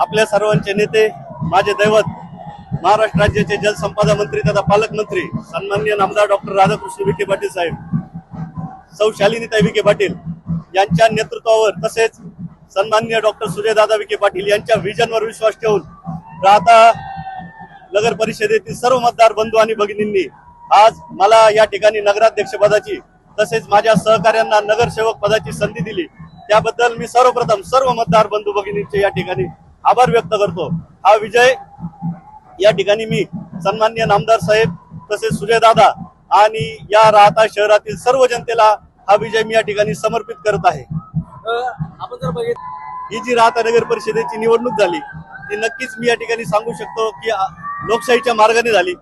आपल्या सर्वांचे नेते माझे दैवत महाराष्ट्र राज्याचे जलसंपदा मंत्री तथा पालकमंत्री सन्माननीय नामदार डॉक्टर राधाकृष्ण विखे पाटील साहेब सौ शालिनीताई विखे पाटील यांच्या नेतृत्वावर तसेच सन्माननीय डॉक्टर सुजयदादा विखे पाटील यांच्या विजनवर विश्वास ठेवून राहता नगर परिषदेतील सर्व मतदार बंधू आणि भगिनींनी आज मला या ठिकाणी नगराध्यक्ष पदाची तसेच माझ्या सहकार्यांना नगरसेवक पदाची संधी दिली. त्याबद्दल मी सर्वप्रथम सर्व मतदार बंधू भगिनींचे या ठिकाणी आभार व्यक्त करतो. हा विजय या ठिकाणी मी सन्मान्य नामदार साहेब तसेच सुजयदादा आणि या राहता शहरातील सर्व जनतेला हा विजय मी या ठिकाणी समर्पित करत आहे. आपण जर बघित ही जी राहता नगर परिषदेची निवडणूक झाली ती नक्कीच मी या ठिकाणी सांगू शकतो की लोकशाहीच्या मार्गाने झाली.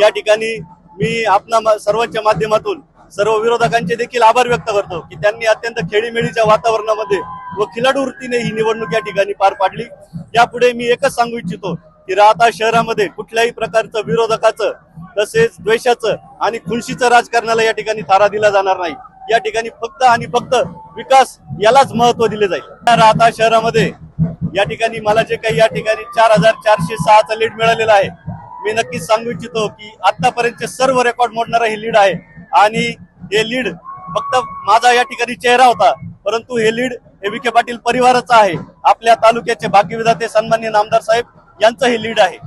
या ठिकाणी मी आपणा सर्वांच्या माध्यमातून सर्व विरोधकांचे देखील आभार व्यक्त करतो की त्यांनी अत्यंत खेळीमेळीच्या वातावरणामध्ये व खिलाडू वृत्तीने ही निवडणूक या ठिकाणी पार पाडली. यापुढे मी एकच सांगू इच्छितो की राहता शहरामध्ये कुठल्याही प्रकारचं विरोधकाचं तसेच द्वेषाचं आणि खुनशीचं राजकारणाला या ठिकाणी थारा दिला जाणार नाही. या ठिकाणी फक्त आणि फक्त विकास यालाच महत्त्व दिले जाईल. या राहता शहरामध्ये या ठिकाणी मला जे काही या ठिकाणी चार हजार चारशे सहाचा लीड मिळालेला आहे. मी नक्कीच सांगू इच्छितो की आतापर्यंतचे सर्व रेकॉर्ड मोडणारा हे लीड आहे. आणि हे लीड फक्त माझा या ठिकाणी चेहरा होता परंतु हे लीड हे विखे पाटील परिवाराचं आहे. आपल्या तालुक्याचे भाग्यविधाते सन्मान्य नामदार साहेब यांचं हे लीड आहे.